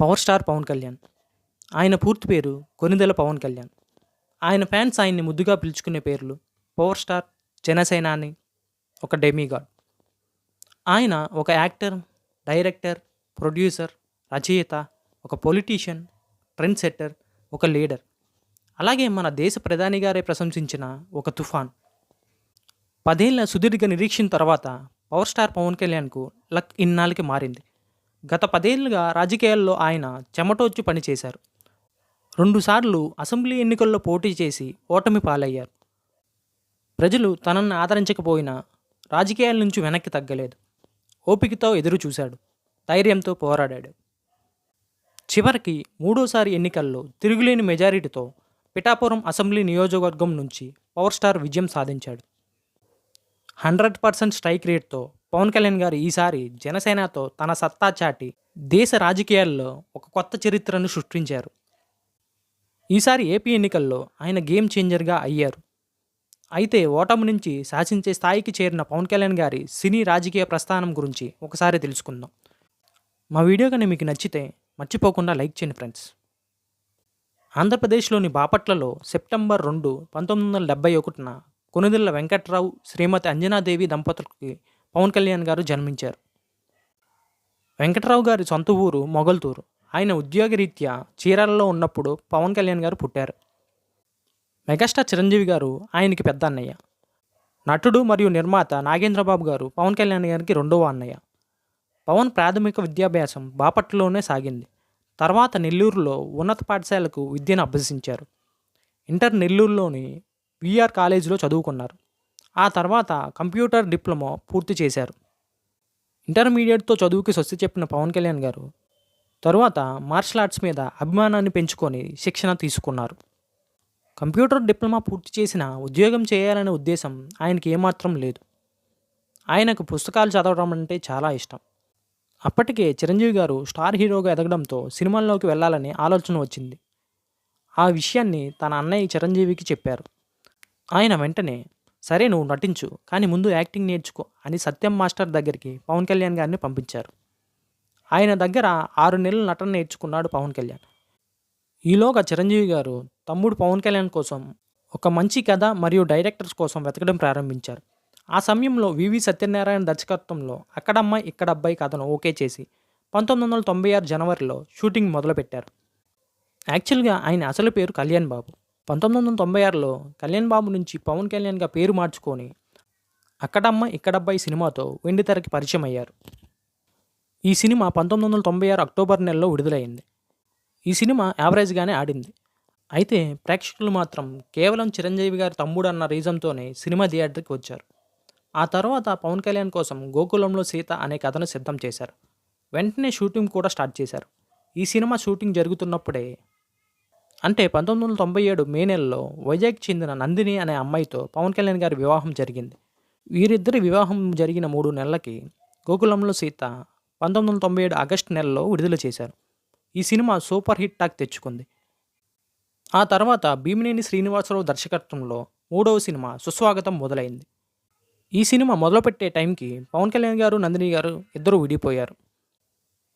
Power star Pawan Kalyan. ఆయన పూర్తి పేరు కొనిదెల పవన్ కళ్యాణ్. ఆయన ఫ్యాన్స్ ఆయన్ని ముద్దుగా పిలుచుకునే పేర్లు పవర్ స్టార్ జనసేనాని ఒక డెమీగాడ్ ఆయన ఒక యాక్టర్ డైరెక్టర్ ప్రొడ్యూసర్ రచయిత ఒక పొలిటీషియన్ ట్రెండ్ సెట్టర్ ఒక లీడర్ అలాగే మన దేశ ప్రధాని గారే ప్రశంసించిన ఒక తుఫాన్. పదేళ్ళ సుదీర్ఘ నిరీక్షణ తర్వాత పవర్ స్టార్ పవన్ కళ్యాణ్కు లక్ ఇన్నాళ్ళకి మారింది. గత పదేళ్ళుగా రాజకీయాల్లో ఆయన చెమటోచ్చి పనిచేశారు. రెండుసార్లు అసెంబ్లీ ఎన్నికల్లో పోటీ చేసి ఓటమి పాలయ్యారు. ప్రజలు తనను ఆదరించకపోయినా రాజకీయాల నుంచి వెనక్కి తగ్గలేదు. ఓపికతో ఎదురు చూశాడు ధైర్యంతో పోరాడాడు. చివరికి మూడోసారి ఎన్నికల్లో తిరుగులేని మెజారిటీతో పిఠాపురం అసెంబ్లీ నియోజకవర్గం నుంచి పవర్ స్టార్ విజయం సాధించాడు. హండ్రెడ్ పర్సెంట్ స్ట్రైక్ రేట్తో పవన్ కళ్యాణ్ గారు ఈసారి జనసేనతో తన సత్తా చాటి దేశ రాజకీయాల్లో ఒక కొత్త చరిత్రను సృష్టించారు. ఈసారి ఏపీ ఎన్నికల్లో ఆయన గేమ్ చేంజర్గా అయ్యారు. అయితే ఓటమి నుంచి శాసించే స్థాయికి చేరిన పవన్ కళ్యాణ్ గారి సినీ రాజకీయ ప్రస్థానం గురించి ఒకసారి తెలుసుకుందాం. మా వీడియో కానీ మీకు నచ్చితే మర్చిపోకుండా లైక్ చేయండి ఫ్రెండ్స్. ఆంధ్రప్రదేశ్లోని బాపట్లలో సెప్టెంబర్ రెండు పంతొమ్మిది వందల డెబ్బై ఒకటిన కొనుదిల్ల వెంకట్రావు శ్రీమతి అంజనాదేవి దంపతులకి పవన్ కళ్యాణ్ గారు జన్మించారు. వెంకట్రావు గారి సొంత ఊరు మొగల్తూరు. ఆయన ఉద్యోగరీత్యా చీరాలలో ఉన్నప్పుడు పవన్ కళ్యాణ్ గారు పుట్టారు. మెగాస్టార్ చిరంజీవి గారు ఆయనకి పెద్ద అన్నయ్య. నటుడు మరియు నిర్మాత నాగేంద్రబాబు గారు పవన్ కళ్యాణ్ గారికి రెండవ అన్నయ్య. పవన్ ప్రాథమిక విద్యాభ్యాసం బాపట్లలోనే సాగింది. తర్వాత నెల్లూరులో ఉన్నత పాఠశాలకు విద్యను అభ్యసించారు. ఇంటర్ నెల్లూరులోని విఆర్ కాలేజీలో చదువుకున్నారు. ఆ తర్వాత కంప్యూటర్ డిప్లొమా పూర్తి చేశారు. ఇంటర్మీడియట్తో చదువుకి స్వస్తి చెప్పిన పవన్ కళ్యాణ్ గారు తరువాత మార్షల్ ఆర్ట్స్ మీద అభిమానాన్ని పెంచుకొని శిక్షణ తీసుకున్నారు. కంప్యూటర్ డిప్లొమా పూర్తి చేసిన ఉద్యోగం చేయాలనే ఉద్దేశం ఆయనకి ఏమాత్రం లేదు. ఆయనకు పుస్తకాలు చదవడం అంటే చాలా ఇష్టం. అప్పటికే చిరంజీవి గారు స్టార్ హీరోగా ఎదగడంతో సినిమాల్లోకి వెళ్ళాలని ఆలోచన వచ్చింది. ఆ విషయాన్ని తన అన్నయ్య చిరంజీవికి చెప్పారు. ఆయన వెంటనే సరే నువ్వు నటించు కానీ ముందు యాక్టింగ్ నేర్చుకో అని సత్యం మాస్టర్ దగ్గరికి పవన్ కళ్యాణ్ గారిని పంపించారు. ఆయన దగ్గర ఆరు నెలలు నటన నేర్చుకున్నాడు పవన్ కళ్యాణ్. ఈలోగా చిరంజీవి గారు తమ్ముడు పవన్ కళ్యాణ్ కోసం ఒక మంచి కథ మరియు డైరెక్టర్స్ కోసం వెతకడం ప్రారంభించారు. ఆ సమయంలో వివి సత్యనారాయణ దర్శకత్వంలో అక్కడమ్మాయి ఇక్కడ అబ్బాయి కథను ఓకే చేసి పంతొమ్మిది వందల తొంభై ఆరు జనవరిలో షూటింగ్ మొదలుపెట్టారు. యాక్చువల్గా ఆయన అసలు పేరు కళ్యాణ్ బాబు. పంతొమ్మిది వందల తొంభై ఆరులో కళ్యాణ్ బాబు నుంచి పవన్ కళ్యాణ్గా పేరు మార్చుకొని అక్కడమ్మ ఇక్కడబ్బాయి సినిమాతో వెండితెరకి పరిచయం అయ్యారు ఈ సినిమా పంతొమ్మిది వందల తొంభై ఆరు అక్టోబర్ నెలలో విడుదలైంది. ఈ సినిమా యావరేజ్గానే ఆడింది. అయితే ప్రేక్షకులు మాత్రం కేవలం చిరంజీవి గారి తమ్ముడు అన్న రీజన్తోనే సినిమా థియేటర్కి వచ్చారు. ఆ తర్వాత పవన్ కళ్యాణ్ కోసం గోకులంలో సీత అనే కథను సిద్ధం చేశారు. వెంటనే షూటింగ్ కూడా స్టార్ట్ చేశారు. ఈ సినిమా షూటింగ్ జరుగుతున్నప్పుడే అంటే పంతొమ్మిది వందల తొంభై ఏడు మే నెలలో వైజాగ్ చెందిన నందిని అనే అమ్మాయితో పవన్ కళ్యాణ్ గారి వివాహం జరిగింది. వీరిద్దరి వివాహం జరిగిన మూడు నెలలకి గోకులంలో సీత పంతొమ్మిది వందల తొంభై ఏడు ఆగస్టు నెలలో విడుదల చేశారు. ఈ సినిమా సూపర్ హిట్ టాక్ తెచ్చుకుంది. ఆ తర్వాత భీమినేని శ్రీనివాసరావు దర్శకత్వంలో మూడవ సినిమా సుస్వాగతం మొదలైంది. ఈ సినిమా మొదలుపెట్టే టైంకి పవన్ కళ్యాణ్ గారు నందిని గారు ఇద్దరు విడిపోయారు.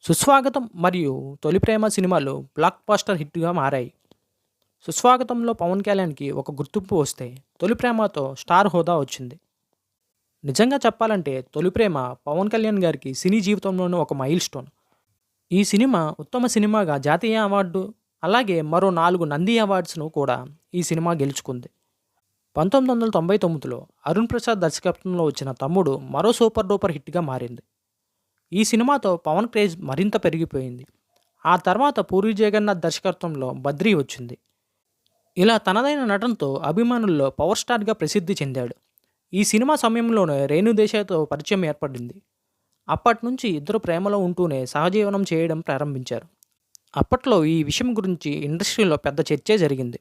సుస్వాగతం మరియు తొలి ప్రేమ సినిమాలు బ్లాక్ బాస్టర్ హిట్గా మారాయి. సుస్వాగతంలో పవన్ కళ్యాణ్కి ఒక గుర్తింపు వస్తే తొలి ప్రేమతో స్టార్ హోదా వచ్చింది. నిజంగా చెప్పాలంటే తొలి ప్రేమ పవన్ కళ్యాణ్ గారికి సినీ జీవితంలోనూ ఒక మైల్ స్టోన్. ఈ సినిమా ఉత్తమ సినిమాగా జాతీయ అవార్డు అలాగే మరో నాలుగు నంది అవార్డ్స్ను కూడా ఈ సినిమా గెలుచుకుంది. పంతొమ్మిది వందల తొంభై తొమ్మిదిలో అరుణ్ ప్రసాద్ దర్శకత్వంలో వచ్చిన తమ్ముడు మరో సూపర్ డూపర్ హిట్గా మారింది. ఈ సినిమాతో పవన్ క్రేజ్ మరింత పెరిగిపోయింది. ఆ తర్వాత పూరి జగన్నాథ్ దర్శకత్వంలో బద్రీ వచ్చింది. ఇలా తనదైన నటనతో అభిమానుల్లో పవర్ స్టార్గా ప్రసిద్ధి చెందాడు. ఈ సినిమా సమయంలోనే రేణుదేశాయ్తో పరిచయం ఏర్పడింది. అప్పటి నుంచి ఇద్దరు ప్రేమలో ఉంటూనే సహజీవనం చేయడం ప్రారంభించారు. అప్పట్లో ఈ విషయం గురించి ఇండస్ట్రీలో పెద్ద చర్చే జరిగింది.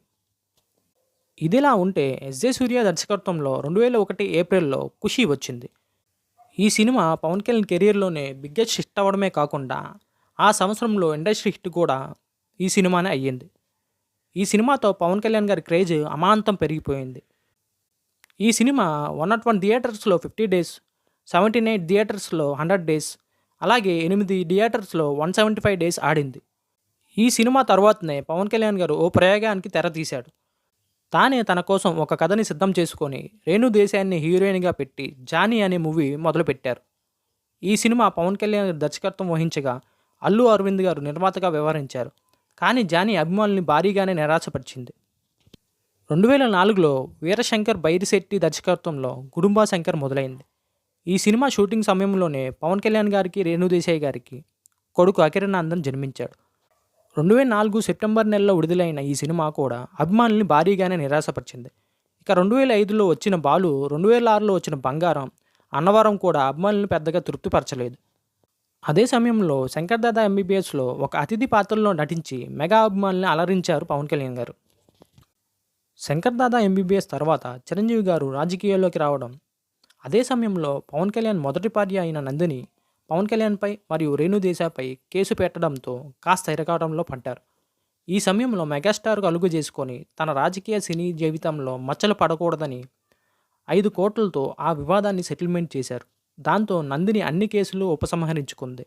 ఇదిలా ఉంటే ఎస్జే సూర్య దర్శకత్వంలో రెండు వేల ఒకటి ఏప్రిల్లో ఖుషి వచ్చింది. ఈ సినిమా పవన్ కళ్యాణ్ కెరీర్లోనే బిగ్గెస్ట్ హిట్ అవ్వడమే కాకుండా ఆ సంవత్సరంలో ఇండస్ట్రీ హిట్ కూడా ఈ సినిమానే అయ్యింది. ఈ సినిమాతో పవన్ కళ్యాణ్ గారి క్రేజ్ అమాంతం పెరిగిపోయింది. ఈ సినిమా వన్ నాట్ వన్ థియేటర్స్లో ఫిఫ్టీ డేస్ సెవెంటీ నైన్ థియేటర్స్లో హండ్రెడ్ డేస్ అలాగే ఎనిమిది థియేటర్స్లో వన్ సెవెంటీ ఫైవ్ డేస్ ఆడింది. ఈ సినిమా తర్వాతనే పవన్ కళ్యాణ్ గారు ఓ ప్రయోగానికి తెర తీశాడు తానే తన కోసం ఒక కథని సిద్ధం చేసుకొని రేణు దేశాన్ని హీరోయిన్గా పెట్టి జానీ అనే మూవీ మొదలుపెట్టారు. ఈ సినిమా పవన్ కళ్యాణ్ దర్శకత్వం వహించగా అల్లు అరవింద్ గారు నిర్మాతగా వ్యవహరించారు. కానీ జానీ అభిమానుల్ని భారీగానే నిరాశపరిచింది. రెండు వేల నాలుగులో వీరశంకర్ బైరిశెట్టి దర్శకత్వంలో గుడుంబా శంకర్ మొదలైంది. ఈ సినిమా షూటింగ్ సమయంలోనే పవన్ కళ్యాణ్ గారికి రేణుదేశాయ్ గారికి కొడుకు అకిరణానందన్ జన్మించాడు. రెండు వేల నాలుగు సెప్టెంబర్ నెలలో విడుదలైన ఈ సినిమా కూడా అభిమానుల్ని భారీగానే నిరాశపరిచింది. ఇక రెండు వేల ఐదులో వచ్చిన బాలు రెండు వేల ఆరులో వచ్చిన బంగారం అన్నవరం కూడా అభిమానులను పెద్దగా తృప్తిపరచలేదు. అదే సమయంలో శంకర్ దాదా ఎంబీబీఎస్లో ఒక అతిథి పాత్రలో నటించి మెగా అభిమానుల్ని అలరించారు పవన్ కళ్యాణ్ గారు. శంకర్ దాదా ఎంబీబీఎస్ తర్వాత చిరంజీవి గారు రాజకీయాల్లోకి రావడం అదే సమయంలో పవన్ కళ్యాణ్ మొదటి భార్య అయిన నందిని పవన్ కళ్యాణ్పై మరియు రేణు దేశాపై కేసు పెట్టడంతో కాస్త ఇరకాటంలో పడ్డారు. ఈ సమయంలో మెగాస్టార్కు అలుగు చేసుకొని తన రాజకీయ సినీ జీవితంలో మచ్చలు పడకూడదని ఐదు కోట్లతో ఆ వివాదాన్ని సెటిల్మెంట్ చేశారు. దాంతో నందిని అన్ని కేసులు ఉపసంహరించుకుంది.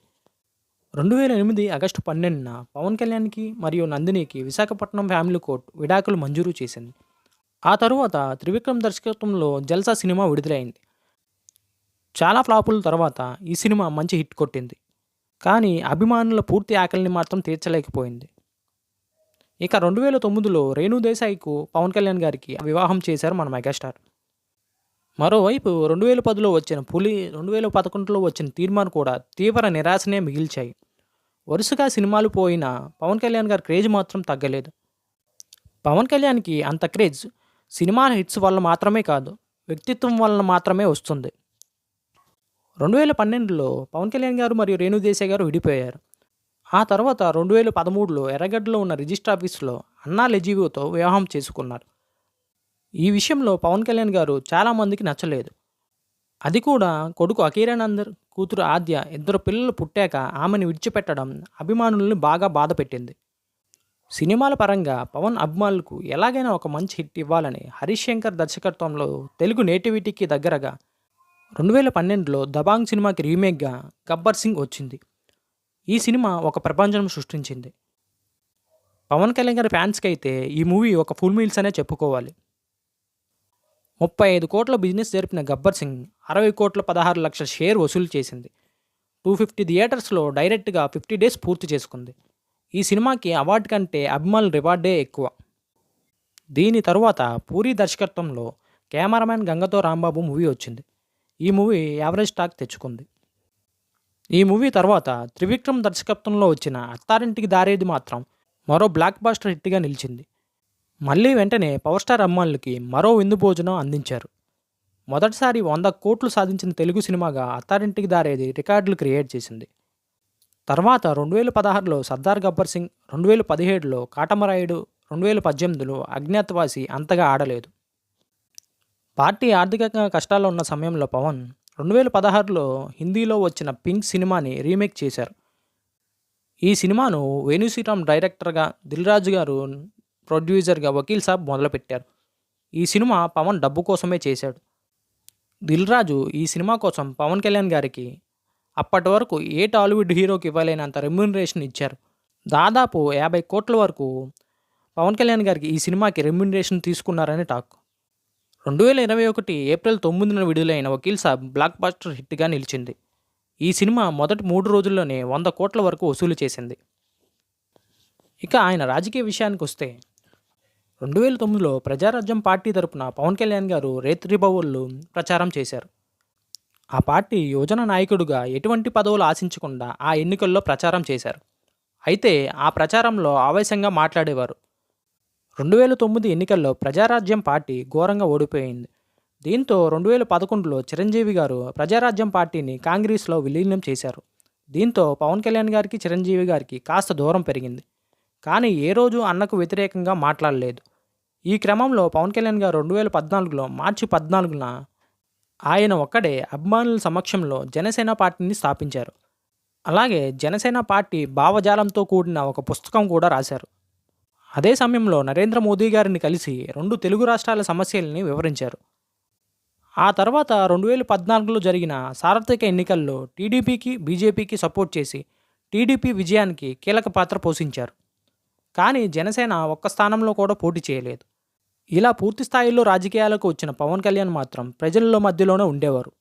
రెండు వేల ఎనిమిది ఆగస్టు పన్నెండున పవన్ కళ్యాణ్కి మరియు నందినికి విశాఖపట్నం ఫ్యామిలీ కోర్టు విడాకులు మంజూరు చేసింది. ఆ తరువాత త్రివిక్రమ్ దర్శకత్వంలో జల్సా సినిమా విడుదలైంది. చాలా ఫ్లాపుల తర్వాత ఈ సినిమా మంచి హిట్ కొట్టింది. కానీ అభిమానుల పూర్తి ఆకలిని మాత్రం తీర్చలేకపోయింది. ఇక రెండు వేల తొమ్మిదిలో రేణు దేశాయ్కు పవన్ కళ్యాణ్ గారికి వివాహం చేశారు మన మెగాస్టార్. మరోవైపు రెండు వేల పదిలో వచ్చిన పులి రెండు వేల పదకొండులో వచ్చిన తీర్మానం కూడా తీవ్ర నిరాశనే మిగిల్చాయి. వరుసగా సినిమాలు పోయినా పవన్ కళ్యాణ్ గారి క్రేజ్ మాత్రం తగ్గలేదు. పవన్ కళ్యాణ్కి అంత క్రేజ్ సినిమాల హిట్స్ వల్ల మాత్రమే కాదు వ్యక్తిత్వం వలన మాత్రమే వస్తుంది. రెండు వేల పన్నెండులో పవన్ కళ్యాణ్ గారు మరియు రేణుదేశాయ్ గారు విడిపోయారు. ఆ తర్వాత రెండు వేల పదమూడులో ఎర్రగడ్డలో ఉన్న రిజిస్టర్ ఆఫీస్లో అన్నా లెజీవోతో వివాహం చేసుకున్నారు. ఈ విషయంలో పవన్ కళ్యాణ్ గారు చాలామందికి నచ్చలేదు. అది కూడా కొడుకు అకీరానందర్ కూతురు ఆద్య ఇద్దరు పిల్లలు పుట్టాక ఆమెను విడిచిపెట్టడం అభిమానులను బాగా బాధ పెట్టింది. సినిమాల పరంగా పవన్ అభిమానులకు ఎలాగైనా ఒక మంచి హిట్ ఇవ్వాలని హరీష్ శంకర్ దర్శకత్వంలో తెలుగు నేటివిటీకి దగ్గరగా రెండు వేల పన్నెండులో దబాంగ్ సినిమాకి రీమేక్గా గబ్బర్ సింగ్ వచ్చింది. ఈ సినిమా ఒక ప్రపంచం సృష్టించింది. పవన్ కళ్యాణ్ గారి ఫ్యాన్స్కి అయితే ఈ మూవీ ఒక ఫుల్ మీల్స్ అనే చెప్పుకోవాలి. ముప్పై ఐదు కోట్ల బిజినెస్ జరిపిన గబ్బర్ సింగ్ అరవై కోట్ల పదహారు లక్షల షేర్ వసూలు చేసింది. టూ ఫిఫ్టీ థియేటర్స్లో డైరెక్ట్గా ఫిఫ్టీ డేస్ పూర్తి చేసుకుంది. ఈ సినిమాకి అవార్డు కంటే అభిమానుల రివార్డే ఎక్కువ. దీని తరువాత పూరి దర్శకత్వంలో కెమెరామ్యాన్ గంగతో రాంబాబు మూవీ వచ్చింది. ఈ మూవీ యావరేజ్ టాక్ తెచ్చుకుంది. ఈ మూవీ తర్వాత త్రివిక్రమ్ దర్శకత్వంలో వచ్చిన అత్తారింటికి దారేది మాత్రం మరో బ్లాక్ బాస్టర్ హిట్గా నిలిచింది. మళ్ళీ వెంటనే పవర్ స్టార్ అమ్మాయిలకి మరో విందు భోజనం అందించారు. మొదటిసారి వంద కోట్లు సాధించిన తెలుగు సినిమాగా అత్తారింటికి దారేది రికార్డులు క్రియేట్ చేసింది. తర్వాత రెండు వేల పదహారులో సర్దార్ గబ్బర్ సింగ్ రెండు వేల పదిహేడులో కాటమరాయుడు రెండు వేల పద్దెనిమిదిలో అజ్ఞాతవాసి అంతగా ఆడలేదు. పార్టీ ఆర్థికంగా కష్టాల్లో ఉన్న సమయంలో పవన్ రెండు వేల పదహారులో హిందీలో వచ్చిన పింక్ సినిమాని రీమేక్ చేశారు. ఈ సినిమాను వేణుశ్రీరామ్ డైరెక్టర్గా దిల్రాజు గారు ప్రొడ్యూసర్గా వకీల్ సాబ్ మొదలుపెట్టారు. ఈ సినిమా పవన్ డబ్బు కోసమే చేశాడు. దిల్రాజు ఈ సినిమా కోసం పవన్ కళ్యాణ్ గారికి అప్పటి వరకు ఏ టాలీవుడ్ హీరోకి ఇవ్వలేనంత రెమ్యూనరేషన్ ఇచ్చారు. దాదాపు యాభై కోట్ల వరకు పవన్ కళ్యాణ్ గారికి ఈ సినిమాకి రెమ్యూనరేషన్ తీసుకున్నారని టాక్. రెండు వేల ఇరవై ఒకటి ఏప్రిల్ తొమ్మిదిన విడుదలైన వకీల్ సాబ్ బ్లాక్ బాస్టర్ హిట్గా నిలిచింది. ఈ సినిమా మొదటి మూడు రోజుల్లోనే వంద కోట్ల వరకు వసూలు చేసింది. ఇక ఆయన రాజకీయ విషయానికి వస్తే రెండు వేల తొమ్మిదిలో ప్రజారాజ్యం పార్టీ తరపున పవన్ కళ్యాణ్ గారు రేత్రిబవుళ్ళు ప్రచారం చేశారు. ఆ పార్టీ యువజన నాయకుడిగా ఎటువంటి పదవులు ఆశించకుండా ఆ ఎన్నికల్లో ప్రచారం చేశారు. అయితే ఆ ప్రచారంలో ఆవేశంగా మాట్లాడేవారు. రెండు వేల తొమ్మిది ఎన్నికల్లో ప్రజారాజ్యం పార్టీ ఘోరంగా ఓడిపోయింది. దీంతో రెండు వేల పదకొండులో చిరంజీవి గారు ప్రజారాజ్యం పార్టీని కాంగ్రెస్లో విలీనం చేశారు. దీంతో పవన్ కళ్యాణ్ గారికి చిరంజీవి గారికి కాస్త దూరం పెరిగింది. కానీ ఏ రోజు అన్నకు వ్యతిరేకంగా మాట్లాడలేదు. ఈ క్రమంలో పవన్ కళ్యాణ్ గారు రెండు వేల పద్నాలుగులో మార్చి పద్నాలుగున ఆయన ఒక్కడే అభిమానుల సమక్షంలో జనసేన పార్టీని స్థాపించారు. అలాగే జనసేన పార్టీ భావజాలంతో కూడిన ఒక పుస్తకం కూడా రాశారు. అదే సమయంలో నరేంద్ర మోదీ గారిని కలిసి రెండు తెలుగు రాష్ట్రాల సమస్యల్ని వివరించారు. ఆ తర్వాత రెండు వేల పద్నాలుగులో జరిగిన సార్వత్రిక ఎన్నికల్లో టీడీపీకి బీజేపీకి సపోర్ట్ చేసి టీడీపీ విజయానికి కీలక పాత్ర పోషించారు. కానీ జనసేన ఒక్క స్థానంలో కూడా పోటీ చేయలేదు. ఇలా పూర్తి స్థాయిలో రాజకీయాలకు వచ్చిన పవన్ కళ్యాణ్ మాత్రం ప్రజల్లో మధ్యలోనే ఉండేవారు.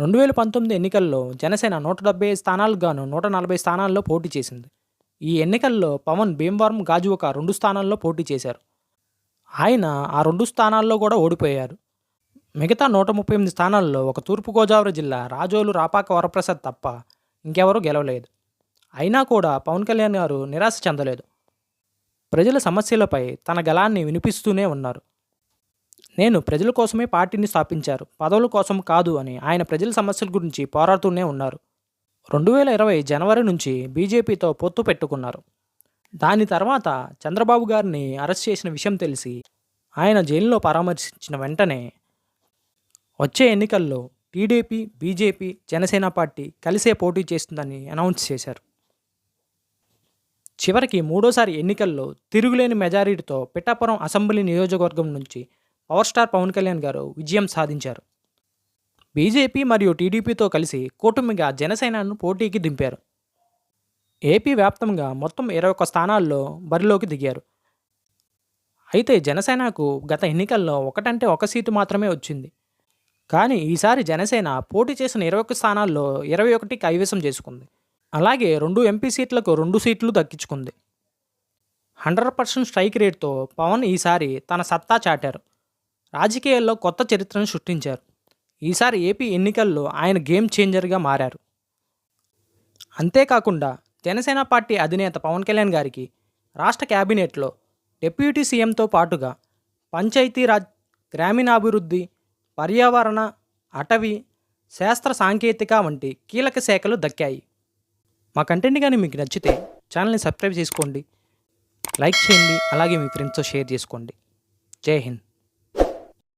రెండు వేల పంతొమ్మిది ఎన్నికల్లో జనసేన నూట డెబ్బై స్థానాలకు గాను నూట నలభై స్థానాల్లో పోటీ చేసింది. ఈ ఎన్నికల్లో పవన్ భీమవరం గాజువక రెండు స్థానాల్లో పోటీ చేశారు. ఆయన ఆ రెండు స్థానాల్లో కూడా ఓడిపోయారు. మిగతా నూట ముప్పై ఎనిమిది స్థానాల్లో ఒక తూర్పుగోదావరి జిల్లా రాజోలు రాపాక వరప్రసాద్ తప్ప ఇంకెవరూ గెలవలేదు. అయినా కూడా పవన్ కళ్యాణ్ గారు నిరాశ చెందలేదు. ప్రజల సమస్యలపై తన గలాన్ని వినిపిస్తూనే ఉన్నారు. నేను ప్రజల కోసమే పార్టీని స్థాపించారు. పదవుల కోసం కాదు అని ఆయన ప్రజల సమస్యల గురించి పోరాడుతూనే ఉన్నారు. రెండు వేల ఇరవై జనవరి నుంచి బీజేపీతో పొత్తు పెట్టుకున్నారు. దాని తర్వాత చంద్రబాబు గారిని అరెస్ట్ చేసిన విషయం తెలిసి ఆయన జైలులో పరామర్శించిన వెంటనే వచ్చే ఎన్నికల్లో టీడీపీ బీజేపీ జనసేన పార్టీ కలిసే పోటీ చేస్తుందని అనౌన్స్ చేశారు. చివరికి మూడోసారి ఎన్నికల్లో తిరుగులేని మెజారిటీతో పిఠాపురం అసెంబ్లీ నియోజకవర్గం నుంచి పవర్ స్టార్ పవన్ కళ్యాణ్ గారు విజయం సాధించారు. బీజేపీ మరియు టీడీపీతో కలిసి కూటమిగా జనసేనను పోటీకి దింపారు. ఏపీ వ్యాప్తంగా మొత్తం ఇరవై ఒక్క స్థానాల్లో బరిలోకి దిగారు. అయితే జనసేనకు గత ఎన్నికల్లో ఒకటంటే ఒక సీటు మాత్రమే వచ్చింది. కానీ ఈసారి జనసేన పోటీ చేసిన ఇరవై ఒక్క స్థానాల్లో ఇరవై ఒకటి కైవసం చేసుకుంది. అలాగే రెండు ఎంపీ సీట్లకు రెండు సీట్లు దక్కించుకుంది. హండ్రెడ్ పర్సెంట్ స్ట్రైక్ రేట్తో పవన్ ఈసారి తన సత్తా చాటారు. రాజకీయాల్లో కొత్త చరిత్రను సృష్టించారు. ఈసారి ఏపీ ఎన్నికల్లో ఆయన గేమ్ చేంజర్గా మారారు. అంతేకాకుండా జనసేన పార్టీ అధినేత పవన్ కళ్యాణ్ గారికి రాష్ట్ర క్యాబినెట్లో డిప్యూటీ సీఎంతో పాటుగా పంచాయతీరాజ్ గ్రామీణాభివృద్ధి పర్యావరణ అటవీ శాస్త్ర సాంకేతిక వంటి కీలక శాఖలు దక్కాయి. మా కంటెంట్ కానీ మీకు నచ్చితే ఛానల్ని సబ్స్క్రైబ్ చేసుకోండి. లైక్ చేయండి. అలాగే మీ ఫ్రెండ్స్తో షేర్ చేసుకోండి. జై హింద్.